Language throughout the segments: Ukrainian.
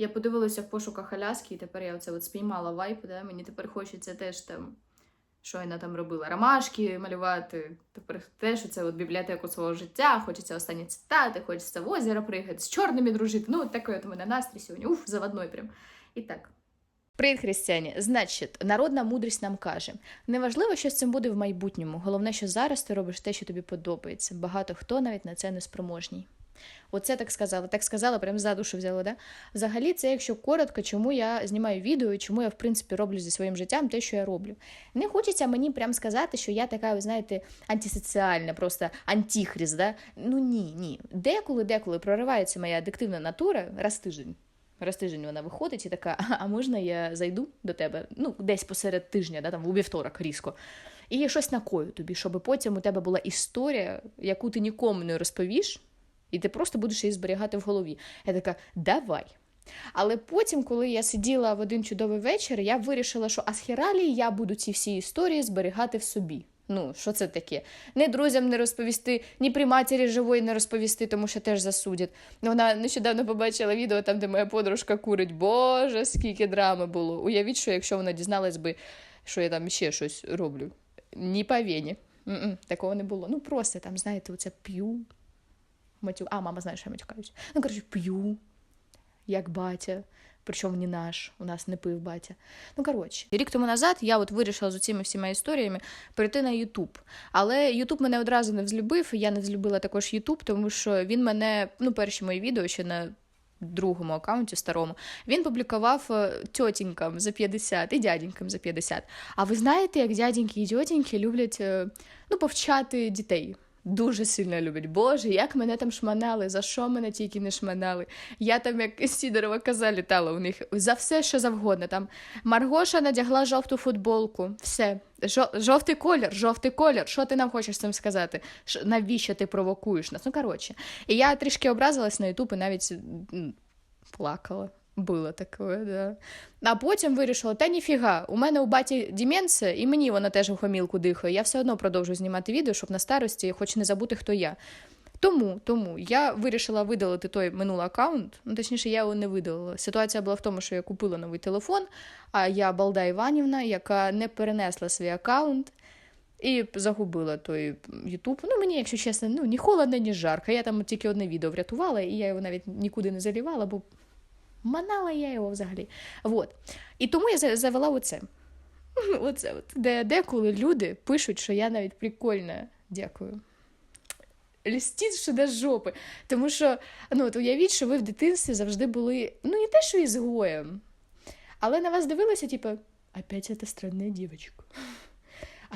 Я подивилася в пошуках Аляски, і тепер я оце от спіймала вайп, да? мені тепер хочеться теж там, що вона там робила, ромашки малювати. Тепер теж оце от бібліотеку свого життя, хочеться останні цитати, хочеться в озеро приїхати, з чорними дружити. Ну, от такий от у мене настрій сьогодні. Уф, заводной прям. І так. Привіт, християні! Значить, народна мудрість нам каже: неважливо, що з цим буде в майбутньому. Головне, що зараз ти робиш те, що тобі подобається. Багато хто навіть на це не спроможній. Оце так сказала. Так сказала, прям за душу взяла, да? Взагалі, це якщо коротко, чому я знімаю відео чому я, в принципі, роблю зі своїм життям те, що я роблю. Не хочеться мені прям сказати, що я така, ви знаєте, антисоціальна, просто антихрист, да? Ну ні, ні. Деколи, деколи проривається моя адиктивна натура раз тиждень. Раз тиждень вона виходить і така, «А- можна я зайду до тебе? Ну, десь посеред тижня, да, там у вівторок різко. І щось накою тобі, щоб потім у тебе була історія, яку ти нікому не розповіш, і ти просто будеш її зберігати в голові. Я така, давай. Але потім, коли я сиділа в один чудовий вечір, я вирішила, що а схералі я буду ці всі історії зберігати в собі. Ну, що це таке? Ні друзям не розповісти, ні при матері живої не розповісти, тому що теж засудять. Вона нещодавно побачила відео там, де моя подружка курить. Боже, скільки драми було. Уявіть, що якщо вона дізналась би, що я там ще щось роблю. Ні по. Такого не було. Ну, просто там, знаєте, оце п'ю. Матю... А, мама знає, що я матюкаюсь. Ну, коротше, п'ю, як батя. Причому не наш, у нас не пив батя. Ну, коротше, рік тому назад я от вирішила з цими всіма історіями перейти на Ютуб. Але Ютуб мене одразу не взлюбив, я не взлюбила також Ютуб, тому що він мене, ну, перші мої відео ще на другому аккаунті старому, він публікував е, тьотінькам за 50 і дяденькам за 50. А ви знаєте, як дяденьки і тьотіньки люблять е, ну, повчати дітей? Дуже сильно люблять. Боже, як мене там шманали, за що мене тільки не шманали. Я там, як Сідорова коза, літала у них за все, що завгодно. Там Маргоша надягла жовту футболку. Все. Жовтий колір, жовтий колір. Що ти нам хочеш цим сказати? Навіщо ти провокуєш нас? Ну, коротше. І я трішки образилась на Ютуб і навіть плакала. Було таке, да. А потім вирішила, та ніфіга, у мене у баті деменція, і мені вона теж у хомілку дихає. Я все одно продовжу знімати відео, щоб на старості хоч не забути, хто я. Тому, тому я вирішила видалити той минулий аккаунт. Ну, точніше, я його не видалила. Ситуація була в тому, що я купила новий телефон, а я балда Іванівна, яка не перенесла свій аккаунт. І загубила той Ютуб. Ну, мені, якщо чесно, ну, ні холодно, ні жарко. Я там тільки одне відео врятувала, і я його навіть нікуди не залівала, бо манала я його взагалі. Вот. І тому я завела оце. Оце от, де деколи люди пишуть, що я навіть прикольна. Дякую. Лістіть що до жопи. Тому що, ну, от уявіть, що ви в дитинстві завжди були, ну, не те, що ізгоєм, але на вас дивилися, типу, опять ця странна дівчинка.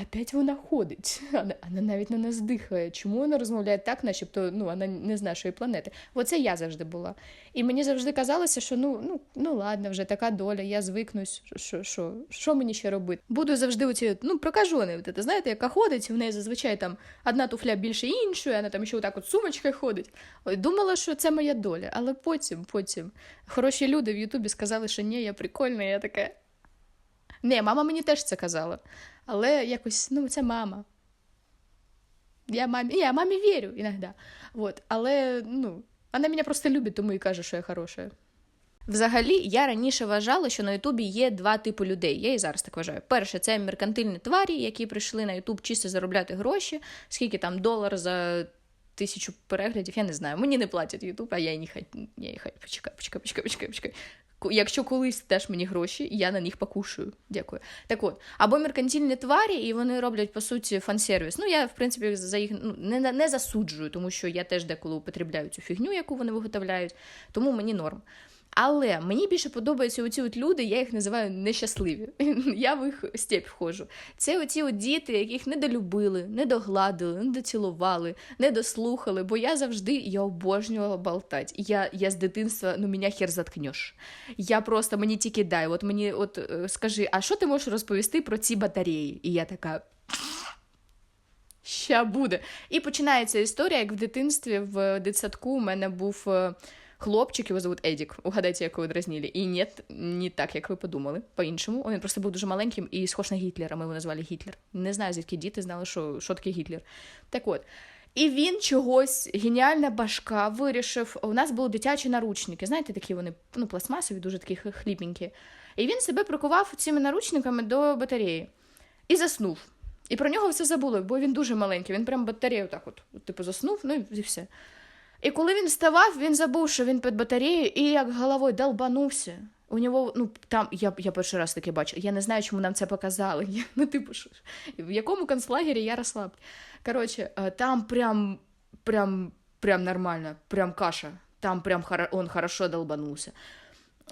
Опять вона ходить, вона, вона навіть на нас дихає. Чому вона розмовляє так, начебто ну, вона не з нашої планети? Оце я завжди була. І мені завжди казалося, що ну, ну, ну ладно, вже така доля, я звикнусь, що, що, що мені ще робити? Буду завжди оці, ну, прокажений, от це, знаєте, яка ходить, в неї зазвичай там одна туфля більше іншої, вона там ще отак от сумочкою ходить. Думала, що це моя доля, але потім, потім хороші люди в Ютубі сказали, що ні, я прикольна, я така. Не, мама мені теж це казала. Але якось, ну, це мама. Я мамі, я мамі вірю іноді. Вот. Але ну, вона мене просто любить, тому і каже, що я хороша. Взагалі, я раніше вважала, що на Ютубі є два типи людей. Я і зараз так вважаю. Перше, це меркантильні тварі, які прийшли на Ютуб чисто заробляти гроші, скільки там долар за тисячу переглядів, я не знаю. Мені не платять Ютуб, а я і не хай. Почекай, почекай, почекай, почекай, Якщо колись теж мені гроші, я на них покушую. Дякую. Так от, або меркантильні тварі, і вони роблять по суті фан-сервіс. Ну, я, в принципі, за їх ну, не, не засуджую, тому що я теж деколи употребляю цю фігню, яку вони виготовляють, тому мені норм. Але мені більше подобаються оці от люди, я їх називаю нещасливі. Я в їх степь входжу. Це оці от діти, яких не долюбили, не догладили, не доцілували, не бо я завжди я обожнювала болтать. Я, я з дитинства, ну мене хер заткнеш. Я просто мені тільки дай, от мені от е, скажи, а що ти можеш розповісти про ці батареї? І я така. Ща буде. І починається історія, як в дитинстві в дитсадку у мене був е, хлопчик, його зовут Едік. Угадайте, як його дразнили. І ні, не так, як ви подумали. По-іншому. Він просто був дуже маленьким і схож на Гітлера. Ми його назвали Гітлер. Не знаю, звідки діти знали, що, що таке Гітлер. Так от. І він чогось геніальна башка вирішив. У нас були дитячі наручники. Знаєте, такі вони ну, пластмасові, дуже такі х- хліпенькі. І він себе прикував цими наручниками до батареї і заснув. І про нього все забули, бо він дуже маленький. Він прям батарею так от, типу, заснув, ну і все. І коли він вставав, він забув, що він під батареєю, і як головою долбанувся. У нього, ну там, я, я перший раз таке бачу. Я не знаю, чому нам це показали. Я, ну, типу, що, в якому концлагері я росла. Коротше, е, там прям, прям, прям нормально, прям каша. Там прям хоро- он хорошо долбанувся.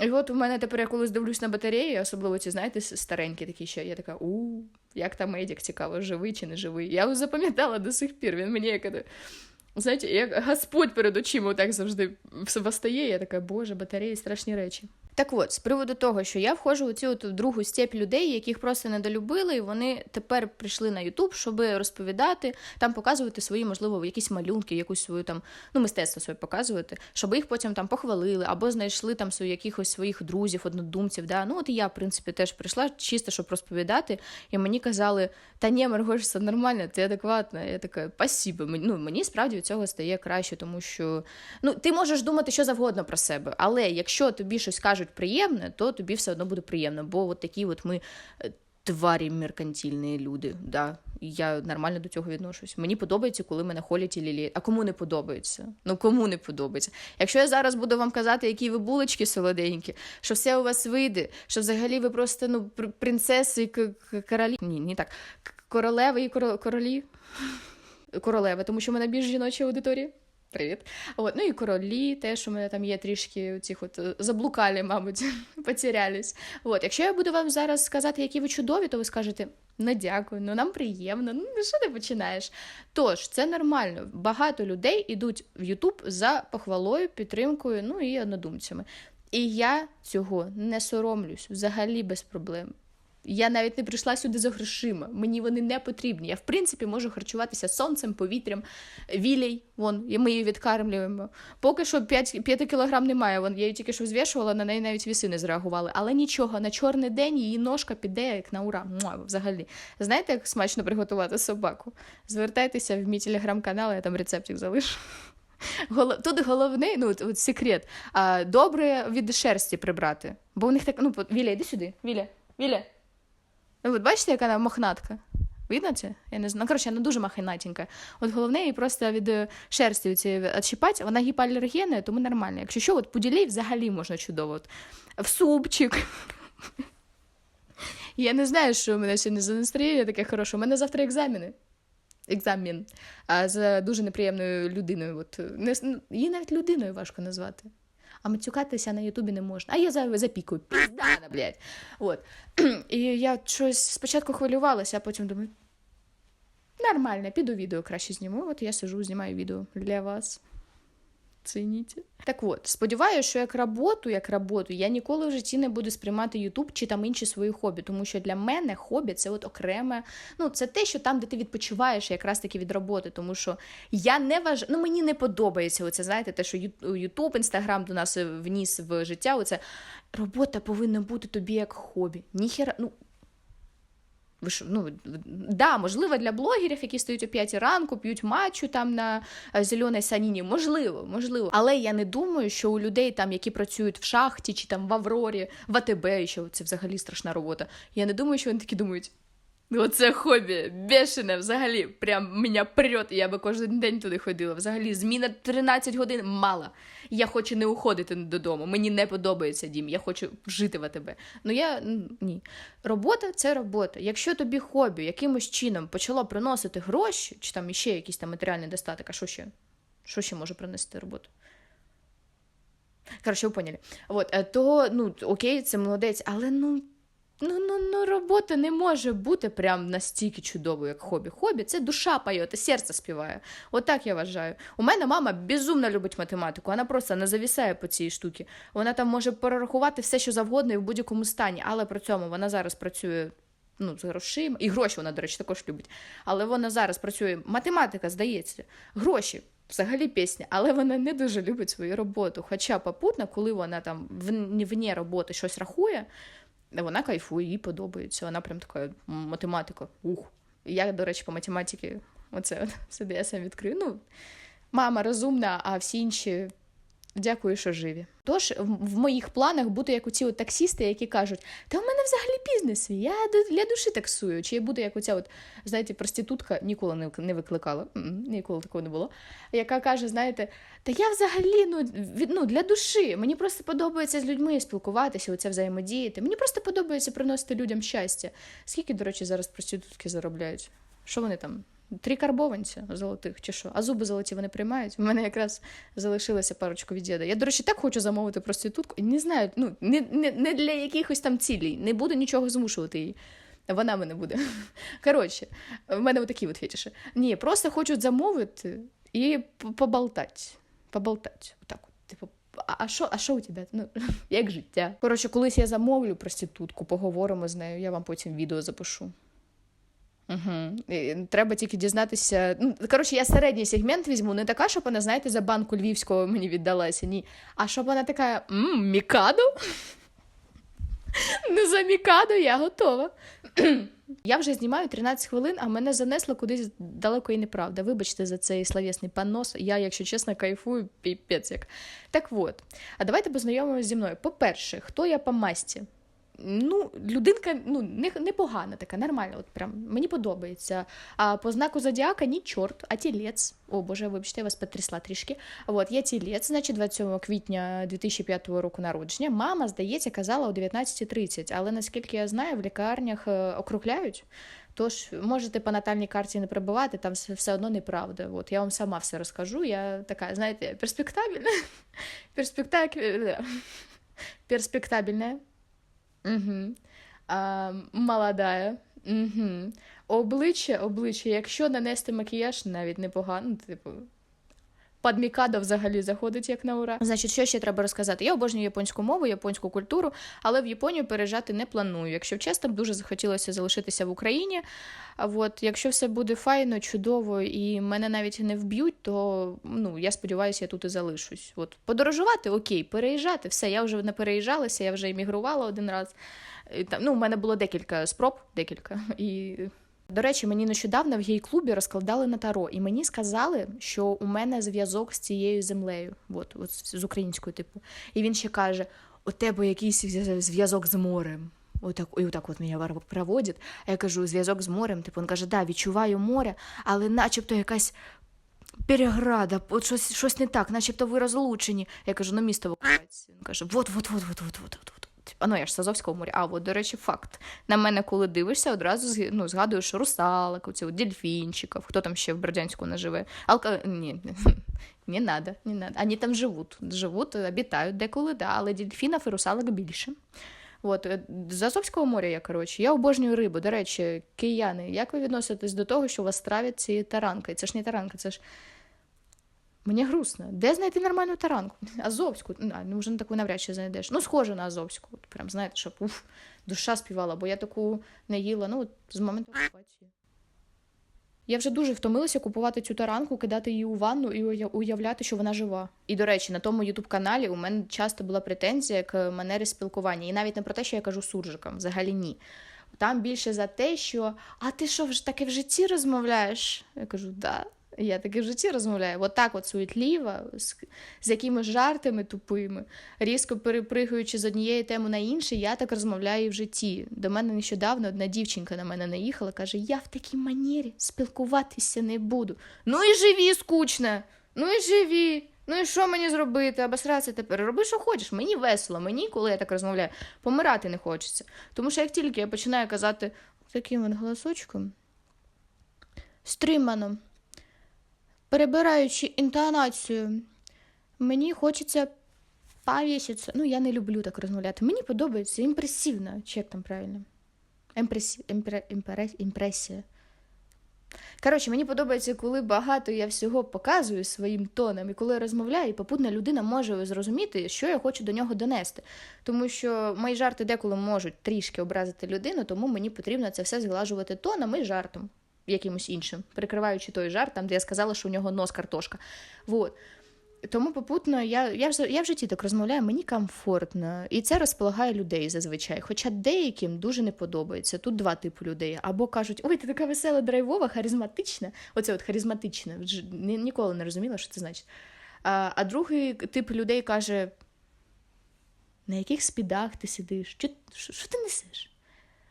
І от у мене тепер я колись дивлюсь на батареї, особливо ці, знаєте, старенькі такі ще. Я така, у, як там медик цікаво, живий чи не живий. Я запам'ятала до сих пір. Він мені як. Знаєте, як Господь перед очима так завжди встає, я така, боже, батареї, страшні речі. Так от, з приводу того, що я входжу у цю другу степь людей, яких просто недолюбили, і вони тепер прийшли на Ютуб, щоб розповідати, там показувати свої, можливо, якісь малюнки, якусь свою там, ну, мистецтво своє показувати, щоб їх потім там похвалили, або знайшли там свої, якихось своїх друзів, однодумців. Да? Ну, от і я, в принципі, теж прийшла чисто, щоб розповідати, і мені казали, та ні, Маргош, все нормально, ти адекватна. Я така. Мені, ну, мені справді від цього стає краще, тому що ну, ти можеш думати що завгодно про себе, але якщо тобі щось кажуть приємне, то тобі все одно буде приємно. Бо от такі от ми е, тварі меркантильні люди. Да. Я нормально до цього відношусь. Мені подобається, коли мене холять і ліліють. А кому не подобається? Ну кому не подобається? Якщо я зараз буду вам казати, які ви булочки солоденькі, що все у вас вийде, що взагалі ви просто ну принцеси, к- королі. Ні, не так. Королеви і королі. Королеви, тому що в мене більш жіноча аудиторія. Привіт. От, ну і королі, теж у мене там є трішки цих от е, заблукалі, мабуть, потерялись. От, якщо я буду вам зараз сказати, які ви чудові, то ви скажете: ну дякую, ну нам приємно, ну що ти починаєш? Тож, це нормально. Багато людей йдуть в Ютуб за похвалою, підтримкою, ну і однодумцями. І я цього не соромлюсь взагалі без проблем. Я навіть не прийшла сюди за грошима. Мені вони не потрібні. Я, в принципі, можу харчуватися сонцем, повітрям, вілей. Вон, і ми її відкармлюємо. Поки що 5, 5 кілограм немає. Вон, я її тільки що звішувала, на неї навіть віси не зреагували. Але нічого, на чорний день її ножка піде, як на ура. Муа, взагалі. Знаєте, як смачно приготувати собаку? Звертайтеся в мій телеграм-канал, я там рецептик залишу. Тут головний, ну, от, секрет, добре від шерсті прибрати. Бо у них так, ну, Віля, іди сюди. Віля, Віля. Ну, от бачите, яка вона мохнатка? Видно це? Я не знаю. Ну, коротше, вона дуже махинатенька. От головне її просто від е, шерсті ці відщипати. Вона гіпоалергенна, тому нормально. Якщо що, от поділей взагалі можна чудово. От, в супчик. Я не знаю, що у мене сьогодні за настроєння таке хороше. У мене завтра екзамени. Екзамен. А з дуже неприємною людиною. От, її навіть людиною важко назвати. А матюкатися на Ютубі не можна. А я за, запікую. Піздана, блядь. От. І я щось спочатку хвилювалася, а потім думаю. Нормально, піду відео краще зніму. От я сижу, знімаю відео для вас. Цініть. Так от, сподіваюся, що як роботу, як роботу, я ніколи в житті не буду сприймати Ютуб чи там інші свої хобі, тому що для мене хобі це от окреме. Ну, це те, що там, де ти відпочиваєш, якраз таки від роботи. Тому що я не вважаю, ну мені не подобається оце, знаєте, те, що Ютуб, Інстаграм до нас вніс в життя. Оце робота повинна бути тобі як хобі. Ніхера, ну. Ви ж ну, да, можливо, для блогерів, які стоять о 5 ранку, п'ють матчу там на е, зеленій саніні, можливо, можливо. Але я не думаю, що у людей, там, які працюють в шахті чи там в Аврорі, в АТБ, що це взагалі страшна робота. Я не думаю, що вони такі думають. Ну, це хобі, бешене, взагалі, прям мене прет, я би кожен день туди ходила. Взагалі, зміна 13 годин мало. Я хочу не уходити додому. Мені не подобається дім, я хочу жити в АТБ. Ну я ні. Робота це робота. Якщо тобі хобі якимось чином почало приносити гроші, чи там іще якийсь там матеріальний достаток, а що ще? Що ще може принести роботу? Коротше, ви поняли. От, е, то, ну, окей, це молодець, але ну. Ну, ну, ну, робота не може бути прям настільки чудовою, як хобі. Хобі це душа поє, серце співає. Отак я вважаю. У мене мама безумно любить математику, вона просто не завісає по цій штуці. Вона там може перерахувати все, що завгодно і в будь-якому стані, але при цьому вона зараз працює. Ну, з грошима. І гроші вона, до речі, також любить. Але вона зараз працює. Математика, здається, гроші. Взагалі пісня, але вона не дуже любить свою роботу. Хоча попутно, коли вона там вне роботи щось рахує, вона кайфує, їй подобається. Вона прям така математика. Ух. Я, до речі, по математиці Оце собі я сам відкрию. Ну, мама розумна, а всі інші дякую, що живі. Тож в, моїх планах бути як оці от таксісти, які кажуть, та у мене взагалі бізнес я для душі таксую. Чи я буду як оця, от, знаєте, проститутка ніколи не викликала, ніколи такого не було. Яка каже, знаєте, та я взагалі ну, від, ну, для душі. Мені просто подобається з людьми спілкуватися, оце взаємодіяти. Мені просто подобається приносити людям щастя. Скільки, до речі, зараз проститутки заробляють? Що вони там? Три карбованця золотих чи що? А зуби золоті вони приймають. У мене якраз залишилася парочку від діда. Я, до речі, так хочу замовити проститутку. Не знаю, ну не, не, не для якихось там цілей. Не буду нічого змушувати її. Вона мене буде. Коротше, в мене отакі от фетіші. Ні, просто хочуть замовити і поболтати. Поболтати. Отак от. Типу, а що, а що у тебе? Ну, як життя? Коротше, колись я замовлю проститутку, поговоримо з нею, я вам потім відео запишу. Угу. Треба тільки дізнатися. Ну, коротше, я середній сегмент візьму, не така, щоб вона, знаєте, за банку львівського мені віддалася, ні. А щоб вона така мм, Мікадо? Ну, за Мікадо я готова. Я вже знімаю 13 хвилин, а мене занесло кудись далеко і неправда. Вибачте за цей словесний панос. Я, якщо чесно, кайфую піпець як. Так от, а давайте познайомимося зі мною. По-перше, хто я по масті? Ну, людинка ну, не, непогана така, нормальна, от прям мені подобається. А по знаку зодіака ні чорт, а тілець. О Боже, вибачте, я вас потрясла трішки. От, я тілець, значить, 27 квітня 2005 року народження. Мама, здається, казала о 19.30, але наскільки я знаю, в лікарнях е, округляють. Тож можете по натальній карті не прибувати, там все, одно неправда. От я вам сама все розкажу. Я така, знаєте, перспектабельна. Перспектабельна. Перспектабельна. Угу. А, молодая. Угу. Обличчя, обличчя, якщо нанести макіяж, навіть непогано, типу. Під Мікадо взагалі заходить як на ура. Значить, що ще треба розказати? Я обожнюю японську мову, японську культуру, але в Японію переїжджати не планую. Якщо чесно, дуже захотілося залишитися в Україні. От якщо все буде файно, чудово, і мене навіть не вб'ють, то ну я сподіваюся, я тут і залишусь. От подорожувати, окей, переїжджати, все. Я вже не переїжджалася, я вже емігрувала один раз. І, там, ну, у мене було декілька спроб, декілька. І до речі, мені нещодавно в гей-клубі розкладали на таро, і мені сказали, що у мене зв'язок з цією землею, от, от з українською, типу. І він ще каже: у тебе якийсь зв'язок з морем. Отак, і отак от мене проводять. А я кажу, зв'язок з морем. Типу, він каже, да, відчуваю море, але начебто якась переграда, от щось, щось не так, начебто ви розлучені. Я кажу, ну місто в окупації. Він каже, вот, вот. А ну я ж з Азовського моря. А от, до речі, факт. На мене, коли дивишся, одразу ну, згадуєш русалок, оці дельфінчиків, хто там ще в Бердянську не живе. Алка... Ні, не надо, не надо. Вони там живуть, живуть, обітають деколи, да, але дельфінів і русалок більше. От, е, з Азовського моря я, коротше, я обожнюю рибу. До речі, кияни, як ви відноситесь до того, що вас травять ці таранки? Це ж не таранка, це ж. Мені грустно. Де знайти нормальну таранку? Азовську. Ну, а, ну, вже на таку навряд чи знайдеш. Ну, схоже на Азовську. От, прям, знаєте, щоб уф, душа співала, бо я таку не їла ну, от, з моменту окупації. Я вже дуже втомилася купувати цю таранку, кидати її у ванну і уявляти, що вона жива. І до речі, на тому ютуб-каналі у мене часто була претензія к манері спілкування. І навіть не про те, що я кажу суржикам, взагалі ні. Там більше за те, що а ти що таке в житті розмовляєш? Я кажу, да. Я таки в житті розмовляю. От так от суетливо, з, з якимись жартами тупими, різко перепригуючи з однієї теми на іншу, я так розмовляю і в житті. До мене нещодавно одна дівчинка на мене наїхала, каже: Я в такій манері спілкуватися не буду. Ну і живі, скучно! Ну і живі! Ну і що мені зробити? Обосратися тепер? Роби, що хочеш. Мені весело. Мені, коли я так розмовляю, помирати не хочеться. Тому що як тільки я починаю казати таким от голосочком, стримано, перебираючи інтонацію, мені хочеться повіситися. Ну, я не люблю так розмовляти. Мені подобається імпресивно, чи як там правильно? Імпресі... Імпре... Імпрес... Імпресія. Коротше, мені подобається, коли багато я всього показую своїм тоном, і коли я розмовляю, і попутна людина може зрозуміти, що я хочу до нього донести. Тому що мої жарти деколи можуть трішки образити людину, тому мені потрібно це все зглажувати тоном і жартом якимось іншим, прикриваючи той жарт, там, де я сказала, що у нього нос картошка. Вот. тому попутно я, я, я в житті так розмовляю, мені комфортно. І це розполагає людей зазвичай. Хоча деяким дуже не подобається. Тут два типи людей. Або кажуть, ой, ти така весела, драйвова, харизматична. Оце от харизматична. Ні- Ніколи не розуміла, що це значить. А, а другий тип людей каже: на яких спідах ти сидиш? Що ти несеш?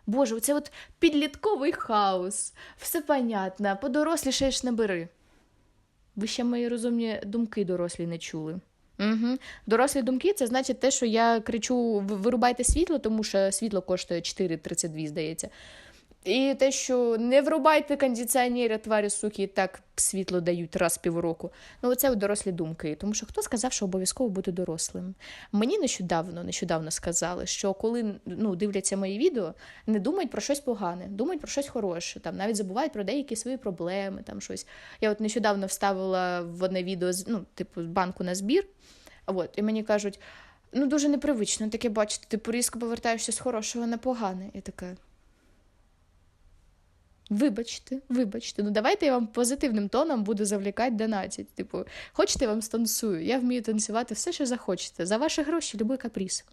Боже, оце от підлітковий хаос, все понятно, подорослішаєш не бери. Ви ще мої розумні думки дорослі не чули. Угу. Дорослі думки це значить те, що я кричу: вирубайте світло, тому що світло коштує 4,32, здається. І те, що не врубайте кондиціонери, тварі суки, і так світло дають раз півроку. Ну, от дорослі думки. Тому що хто сказав, що обов'язково бути дорослим? Мені нещодавно, нещодавно сказали, що коли ну, дивляться мої відео, не думають про щось погане, думають про щось хороше, там навіть забувають про деякі свої проблеми, там щось. Я от нещодавно вставила в одне відео ну, типу, банку на збір. От, і мені кажуть, ну дуже непривично таке бачити, ти різко повертаєшся з хорошого на погане. Я така. Вибачте, вибачте, ну давайте я вам позитивним тоном буду завлікати донатять. Типу, хочете, я вам станцюю. Я вмію танцювати все, що захочете. За ваші гроші любий каприз.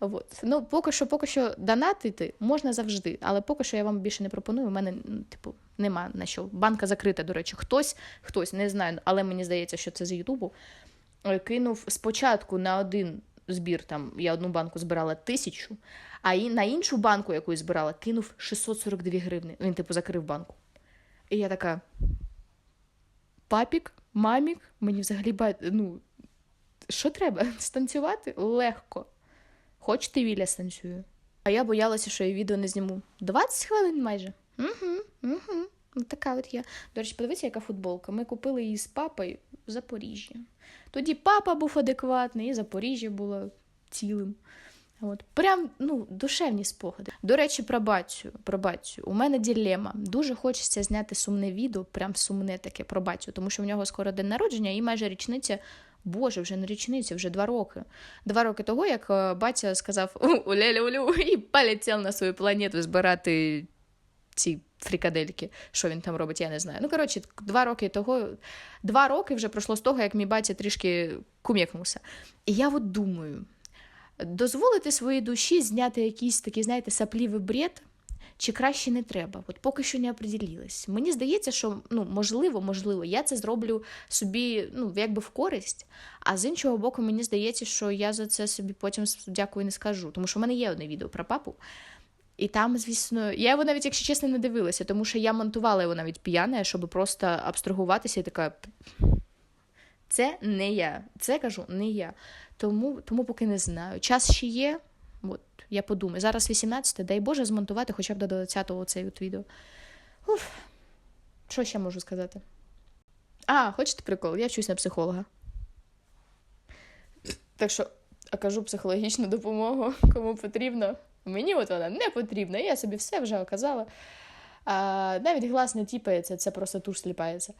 От. Ну, поки що, поки що донатити можна завжди, але поки що я вам більше не пропоную. У мене, типу, нема на що. Банка закрита, до речі. Хтось, хтось, не знаю, але мені здається, що це з Ютубу. е, Кинув спочатку на один збір, там я одну банку збирала тисячу, а і на іншу банку, яку я збирала, кинув 642 гривни. Він, типу, закрив банку. І я така. Папік, мамік, мені взагалі ба... ну, що треба? Станцювати? Легко. Хочете, Віля станцюю. А я боялася, що я відео не зніму. 20 хвилин майже. Угу, угу. Така от я. До речі, подивіться, яка футболка. Ми купили її з папою в Запоріжжі. Тоді папа був адекватний, і Запоріжжя було цілим. От. Прям ну, душевні спогади. До речі, про батю. Про батю. У мене ділема. Дуже хочеться зняти сумне відео, прям сумне таке про батю, тому що в нього скоро день народження і майже річниця. Боже, вже не річниця, вже два роки. Два роки того, як е, батя сказав уля-лю-лю і полетів на свою планету збирати ці фрікадельки. Що він там робить, я не знаю. Ну, коротше, два роки того, два роки вже пройшло з того, як мій батя трішки кум'якнувся. І я от думаю, дозволити своїй душі зняти якийсь такий, знаєте, саплівий бред, чи краще не треба? От поки що не оприділилась. Мені здається, що ну, можливо, можливо, я це зроблю собі ну, якби в користь, а з іншого боку, мені здається, що я за це собі потім дякую не скажу. Тому що в мене є одне відео про папу. І там, звісно, я його навіть, якщо чесно, не дивилася, тому що я монтувала його навіть п'яне, щоб просто абстрагуватися і така. Це не я. Це кажу, не я. Тому, тому поки не знаю. Час ще є. От, я подумаю. Зараз 18, дай Боже, змонтувати хоча б до 20-го цей от відео. Уф. Що ще можу сказати? А, хочете прикол? Я вчусь на психолога. Так що окажу психологічну допомогу, кому потрібно. Мені от вона не потрібна, я собі все вже оказала. А, навіть глас не тіпається, це просто туш сліпається.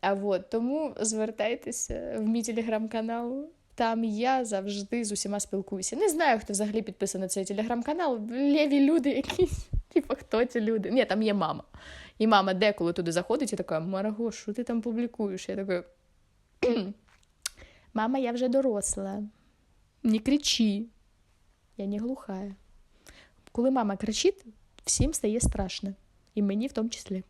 А от тому звертайтеся в мій телеграм-канал. Там я завжди з усіма спілкуюся. Не знаю, хто взагалі підписаний на цей телеграм-канал. Лєві люди якісь. Типу, хто ці люди? Ні, там є мама. І мама деколи туди заходить і така: Марго, що ти там публікуєш? Я така. Мама, я вже доросла. Не кричи. Я не глухая. Коли мама кричить, всім стає страшно. І мені в тому числі.